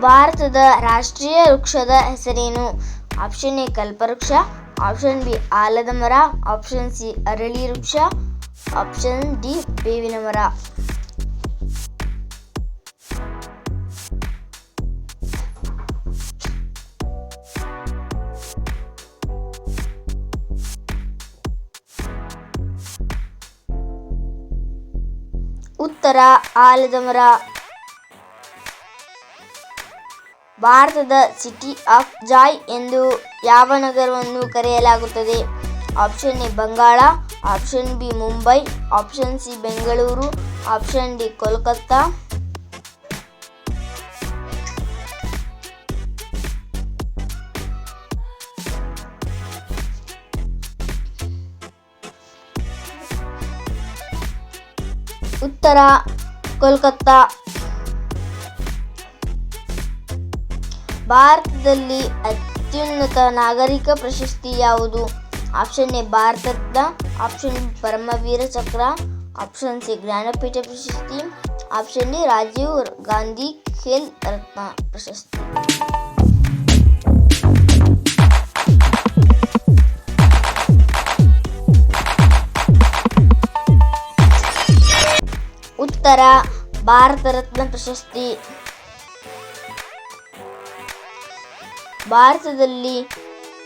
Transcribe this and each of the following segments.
ಭಾರತದ ರಾಷ್ಟ್ರೀಯ ವೃಕ್ಷದ ಹೆಸರೇನು? ಆಪ್ಷನ್ ಎ ಕಲ್ಪವೃಕ್ಷ, ಆಪ್ಷನ್ ಬಿ ಆಲದ ಮರ, ಆಪ್ಷನ್ ಸಿ ಅರಳಿ ವೃಕ್ಷ, ಆಪ್ಷನ್ ಡಿ ಬೇವಿನ ಮರ. ಉತ್ತರ, ಆಲದ ಮರ. ಭಾರತದ ಸಿಟಿ ಆಫ್ ಜಾಯ್ ಎಂದು ಯಾವ ನಗರವನ್ನು ಕರೆಯಲಾಗುತ್ತದೆ? Option A Bangala option B Mumbai option C Bengaluru option D Kolkata. ಉತ್ತರ, ಕೋಲ್ಕತ್ತಾ. ಭಾರತದಲ್ಲಿ ಅತ್ಯುನ್ನತ ನಾಗರಿಕ ಪ್ರಶಸ್ತಿ ಯಾವುದು? Option A Bharat Ratna option Paramvir Chakra. Option C, Jnanpith ಪ್ರಶಸ್ತಿ. ಆಪ್ಷನ್ ಡಿ, ರಾಜೀವ್ ಗಾಂಧಿ ಖೇಲ್ ರತ್ನ ಪ್ರಶಸ್ತಿ. ಉತ್ತರ, ಭಾರತ ರತ್ನ ಪ್ರಶಸ್ತಿ. ಭಾರತದಲ್ಲಿ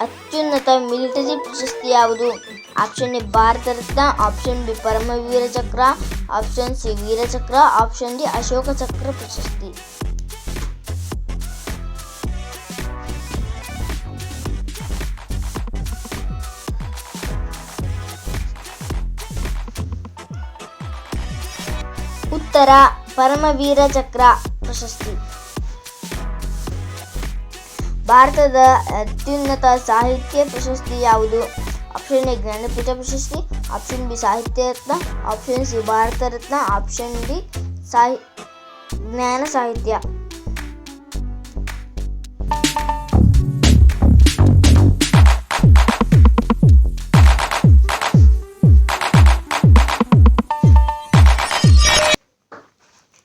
ಅತ್ಯುನ್ನತ ಮಿಲಿಟರಿ ಪ್ರಶಸ್ತಿ ಯಾವುದು? Option A Bharat Ratna option B, Paramvir Chakra, option C, Vir Chakra, option D, Ashoka Chakra ಪ್ರಶಸ್ತಿ. ಉತ್ತರ, ಪರಮವೀರ ಚಕ್ರ ಪ್ರಶಸ್ತಿ. ಭಾರತದ ಅತ್ಯುನ್ನತ ಸಾಹಿತ್ಯ ಪ್ರಶಸ್ತಿ ಯಾವುದು? ಆಪ್ಷನ್ ಎ ಜ್ಞಾನಪೀಠ ಪ್ರಶಸ್ತಿ option B Sahitya Ratna option C Bharat Ratna option D Sahi, ಜ್ಞಾನ ಸಾಹಿತ್ಯ.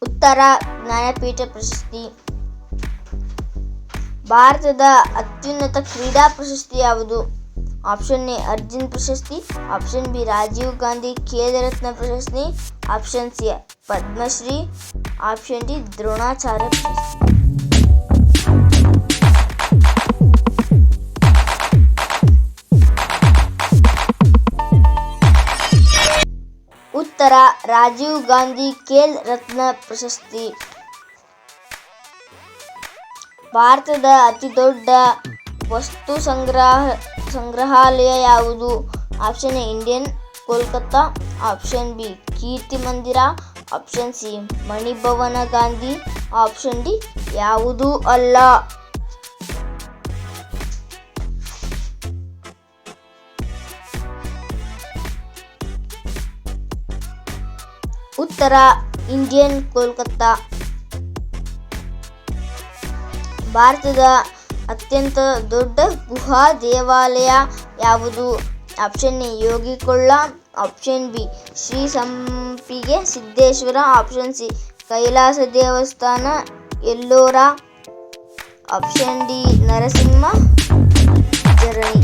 ಉತ್ತರ ಜ್ಞಾನಪೀಠ ಪ್ರಶಸ್ತಿ. ಭಾರತದ ಅತ್ಯುನ್ನತ ಕ್ರೀಡಾ ಪ್ರಶಸ್ತಿ ಯಾವುದು? ಆಪ್ಷನ್ ಎ, ಅರ್ಜುನ್ ಪ್ರಶಸ್ತಿ. ಆಪ್ಷನ್ ಬಿ, ರಾಜೀವ್ ಗಾಂಧಿ ಖೇಲ್ ರತ್ನ ಪ್ರಶಸ್ತಿ. Option C, Padma Shri. Option D, Dronacharya ಪ್ರಶಸ್ತಿ. ಉತ್ತರ, ರಾಜೀವ್ ಗಾಂಧಿ ಖೇಲ್ ರತ್ನ ಪ್ರಶಸ್ತಿ. ಭಾರತದ ಅತಿ ದೊಡ್ಡ ವಸ್ತು ಸಂಗ್ರಹ, ಸಂಗ್ರಹಾಲಯ ಯಾವುದು? Option A, Indian Kolkata. Option B, Kirti Mandir. Option C, Mani Bhavan Gandhi. Option D, ಯಾವುದೂ ಅಲ್ಲ. ಉತ್ತರ, ಇಂಡಿಯನ್ ಕೋಲ್ಕತ್ತಾ. ಭಾರತದ ಅತ್ಯಂತ ದೊಡ್ಡ ಗುಹಾ ದೇವಾಲಯ ಯಾವುದು? Option A, Yogikolla. Option B, Shri Sampige Siddeshwara. Option C, Kailasa ದೇವಸ್ಥಾನ, Ellora. Option D, Narasimha Jharani.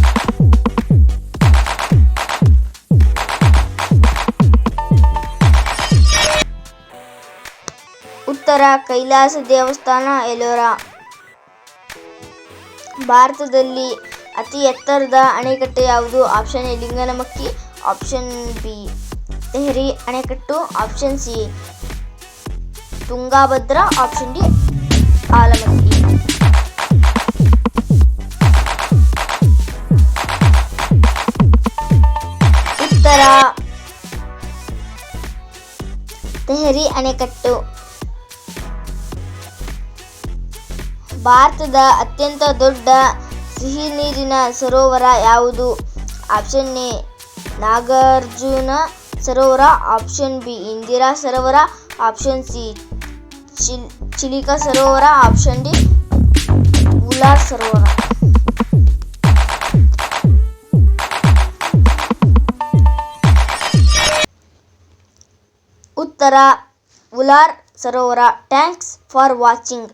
ಉತ್ತರ, ಕೈಲಾಸ ದೇವಸ್ಥಾನ, ಎಲ್ಲೋರ. ಭಾರತದಲ್ಲಿ ಅತಿ ಎತ್ತರದ ಅಣೆಕಟ್ಟು ಯಾವುದು? Option A, Linganamakki. Option B, Tehri ಅಣೆಕಟ್ಟು. Option C, Tungabhadra. Option D Alamakki ಉತ್ತರ. ತೆಹರಿ ಅಣೆಕಟ್ಟು. ಭಾರತದ ಅತ್ಯಂತ ದೊಡ್ಡ ಸಿಹಿ ನೀರಿನ ಸರೋವರ ಯಾವುದು? ಆಪ್ಷನ್ ಎ, ನಾಗಾರ್ಜುನ ಸರೋವರ, ಆಪ್ಷನ್ ಬಿ, ಇಂದಿರಾ ಸರೋವರ, ಆಪ್ಷನ್ ಸಿ, ಚಿಲ್, ಚಿಲಿಕಾ ಸರೋವರ, ಆಪ್ಷನ್ ಡಿ ಉಲಾರ್ ಸರೋವರ. ಉತ್ತರ ಉಲಾರ್ ಸರೋವರ. Thanks for watching.